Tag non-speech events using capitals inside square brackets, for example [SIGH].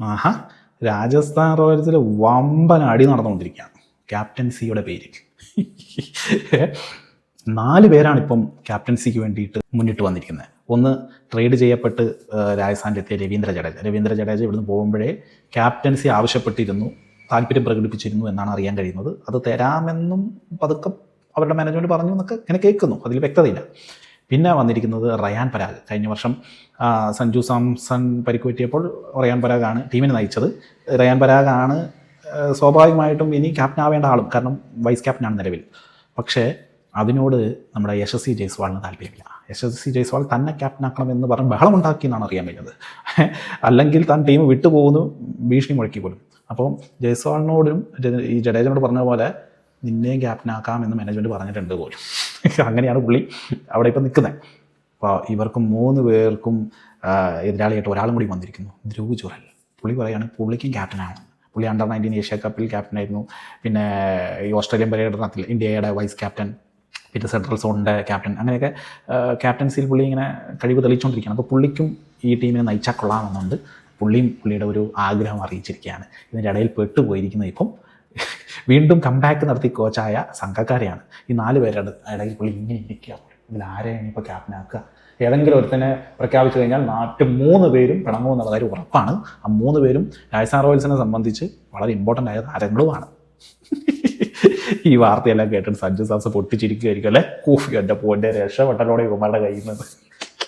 ആഹാ. രാജസ്ഥാൻ റോയൽസിൽ വമ്പൻ അടി നടന്നുകൊണ്ടിരിക്കുകയാണ്. ക്യാപ്റ്റൻസിയുടെ പേരിൽ. നാല് പേരാണ് ഇപ്പം ക്യാപ്റ്റൻസിക്ക് വേണ്ടിയിട്ട് മുന്നിട്ട് വന്നിരിക്കുന്നത്. ഒന്ന് ട്രേഡ് ചെയ്യപ്പെട്ട് രാജസ്ഥാനിലെത്തിയ രവീന്ദ്ര ജഡേജ. രവീന്ദ്ര ജഡേജ ഇവിടുന്ന് പോകുമ്പോഴേ ക്യാപ്റ്റൻസി ആവശ്യപ്പെട്ടിരുന്നു താല്പര്യം പ്രകടിപ്പിച്ചിരുന്നു എന്നാണ് അറിയാൻ കഴിയുന്നത്. അത് തരാമെന്നും പതുക്കെ അവരുടെ മാനേജ്മെന്റ് പറഞ്ഞു എന്നൊക്കെ ഇങ്ങനെ കേൾക്കുന്നു. അതിൽ വ്യക്തതയില്ല. പിന്നെ വന്നിരിക്കുന്നത് റയാൻ പരാഗ്. കഴിഞ്ഞ വർഷം സഞ്ജു സാംസൺ പരിക്ക് പറ്റിയപ്പോൾ റയാൻ പരാഗാണ് ടീമിനെ നയിച്ചത്. റയാൻ പരാഗാണ് സ്വാഭാവികമായിട്ടും ഇനി ക്യാപ്റ്റൻ ആവേണ്ട ആളും കാരണം വൈസ് ക്യാപ്റ്റനാണ് നിലവിൽ. പക്ഷേ അതിനോട് നമ്മുടെ യശസ്വി ജയ്സ്വാളിന് താല്പര്യമില്ല. യശസ്വി ജയ്സ്വാൾ തന്നെ ക്യാപ്റ്റനാക്കണം എന്ന് പറഞ്ഞ് ബഹളമുണ്ടാക്കി എന്നാണ് അറിയാൻ കഴിഞ്ഞത്. അല്ലെങ്കിൽ താൻ ടീം വിട്ടുപോകുന്നു ഭീഷണി മുഴക്കി പോലും. അപ്പോൾ ജയ്സ്വാളിനോടും ഈ ജഡേജനോട് പറഞ്ഞ പോലെ നിന്നെയും ക്യാപ്റ്റനാക്കാം എന്ന് മാനേജ്മെന്റ് പറഞ്ഞിട്ടുണ്ട് പോലും. [LAUGHS] അങ്ങനെയാണ് പുള്ളി അവിടെ ഇപ്പം നിൽക്കുന്നത്. അപ്പോൾ ഇവർക്കും മൂന്ന് പേർക്കും എതിരാളിയായിട്ട് ഒരാളും കൂടി വന്നിരിക്കുന്നു. ധ്രുവ് ചുറൽ. പുള്ളി പറയുകയാണ് പുള്ളിക്കും ക്യാപ്റ്റനാണ് പുള്ളി അണ്ടർ നയന്റീൻ ഏഷ്യ കപ്പിൽ ക്യാപ്റ്റനായിരുന്നു പിന്നെ ഈ ഓസ്ട്രേലിയൻ പര്യടനത്തിൽ ഇന്ത്യയുടെ വൈസ് ക്യാപ്റ്റൻ പിന്നെ സെൻട്രൽ സോണിന്റെ ക്യാപ്റ്റൻ അങ്ങനെയൊക്കെ ക്യാപ്റ്റൻസിയിൽ പുള്ളി ഇങ്ങനെ കഴിവ് തെളിയിച്ചുകൊണ്ടിരിക്കുകയാണ്. അപ്പോൾ പുള്ളിക്കും ഈ ടീമിനെ നയിച്ചാൽ കൊള്ളാമെന്നുണ്ട്. പുള്ളിയും പുള്ളിയുടെ ഒരു ആഗ്രഹം അറിയിച്ചിരിക്കുകയാണ്. ഇതിന്റെ ഇടയിൽ പെട്ടുപോയിരിക്കുന്നത് ഇപ്പം. വീണ്ടും കംബാക്ക് നടത്തി കോച്ചായ സംഘക്കാരെയാണ്. ഈ നാല് പേരുടെ ഇടയിൽ പുള്ളി ഇങ്ങനെ ഇരിക്കുക. ഇതിൽ ആരെയാണ് ഇപ്പോൾ ക്യാപ്റ്റനാക്കുക ഏതെങ്കിലും ഒരുത്തനെ പ്രഖ്യാപിച്ചു കഴിഞ്ഞാൽ നാട്ട് മൂന്ന് പേരും പിണങ്ങുമെന്നുള്ള കാര്യം ഉറപ്പാണ്. ആ മൂന്ന് പേരും രാജസ്ഥാൻ റോയൽസിനെ സംബന്ധിച്ച് വളരെ ഇമ്പോർട്ടന്റ് ആയ താരങ്ങളുമാണ്. ഈ വാർത്തയെല്ലാം കേട്ടിട്ട് സഞ്ജു സാംസ് പൊട്ടിച്ചിരിക്കുകയായിരിക്കും അല്ലേ? കൂഫി എന്റെ പോന്റെ രക്ഷപ്പെട്ടലോടെ ഇവന്മാരുടെ കയ്യിൽ നിന്ന്.